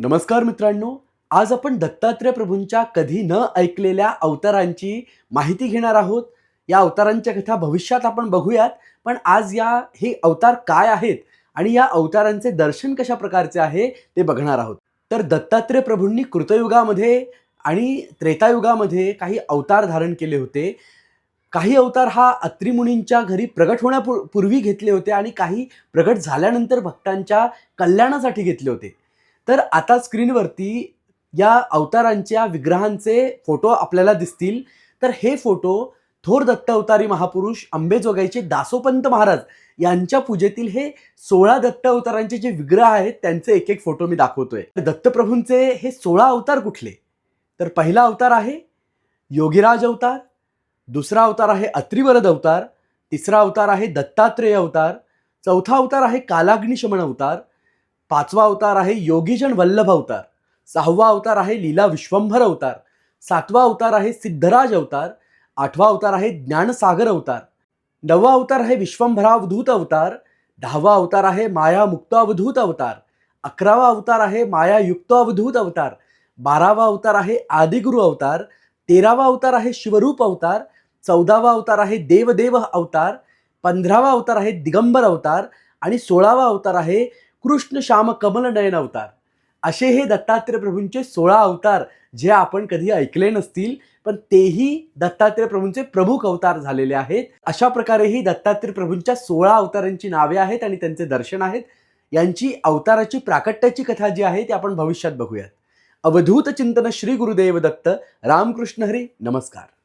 नमस्कार मित्रांनो आज आपण दत्तात्रय प्रभूंच्या कधी न ऐकलेल्या अवतारांची माहिती घेणार आहोत. या अवतारांच्या कथा भविष्यात आपण बघूयात पण आज या हे अवतार काय आहेत आणि या अवतारांचे दर्शन कशा प्रकारचे आहे ते बघणार आहोत. तर दत्तात्रय प्रभूंनी कृतयुगामध्ये आणि त्रेतायुगामध्ये काही अवतार धारण केले होते. काही अवतार हा अत्रिमुनींच्या घरी प्रगट होण्यापूर्वी घेतले होते आणि काही प्रगट झाल्यानंतर भक्तांच्या कल्याणासाठी घेतले होते. तर आता स्क्रीनवरती या अवतारांच्या विग्रहांचे फोटो आपल्याला दिसतील. तर हे फोटो थोर दत्त अवतारी महापुरुष अंबेजोगाईचे दासोपंत महाराज यांच्या पूजेतील हे सोळा दत्त अवतारांचे जे विग्रह आहेत त्यांचे एक एक फोटो मी दाखवतोय. दत्तप्रभूंचे हे सोळा अवतार कुठले? तर पहिला अवतार आहे योगीराज अवतार दुसरा अवतार आहे अत्रिवरद अवतार तिसरा अवतार आहे दत्तात्रेय अवतार चौथा अवतार आहे कालाग्निशमन अवतार पाचवा अवतार आहे योगीजन वल्लभ अवतार सहावा अवतार आहे लीला विश्वंभर अवतार सातवा अवतार आहे सिद्धराज अवतार आठवा अवतार आहे ज्ञानसागर अवतार नववा अवतार आहे विश्वंभरावधूत अवतार दहावा अवतार आहे माया मुक्तावधूत अवतार अकरावा अवतार आहे माया युक्तावधूत अवतार बारावा अवतार आहे आदिगुरु अवतार तेरावा अवतार आहे शिवरूप अवतार चौदावा अवतार आहे देवदेव अवतार पंधरावा अवतार आहे दिगंबर अवतार आणि सोळावा अवतार आहे कृष्ण श्याम कमल नयन अवतार. असे हे दत्तात्रय प्रभूंचे सोळा अवतार जे आपण कधी ऐकले नसतील पण तेही दत्तात्रय प्रभूंचे प्रमुख अवतार झालेले आहेत. अशा प्रकारे ही दत्तात्रय प्रभूंच्या सोळा अवतारांची नावे आहेत आणि त्यांचे दर्शन आहेत. यांची अवताराची प्राकट्याची कथा जी आहे ती आपण भविष्यात बघूयात. अवधूत चिंतन श्री गुरुदेव दत्त. रामकृष्ण हरी. नमस्कार.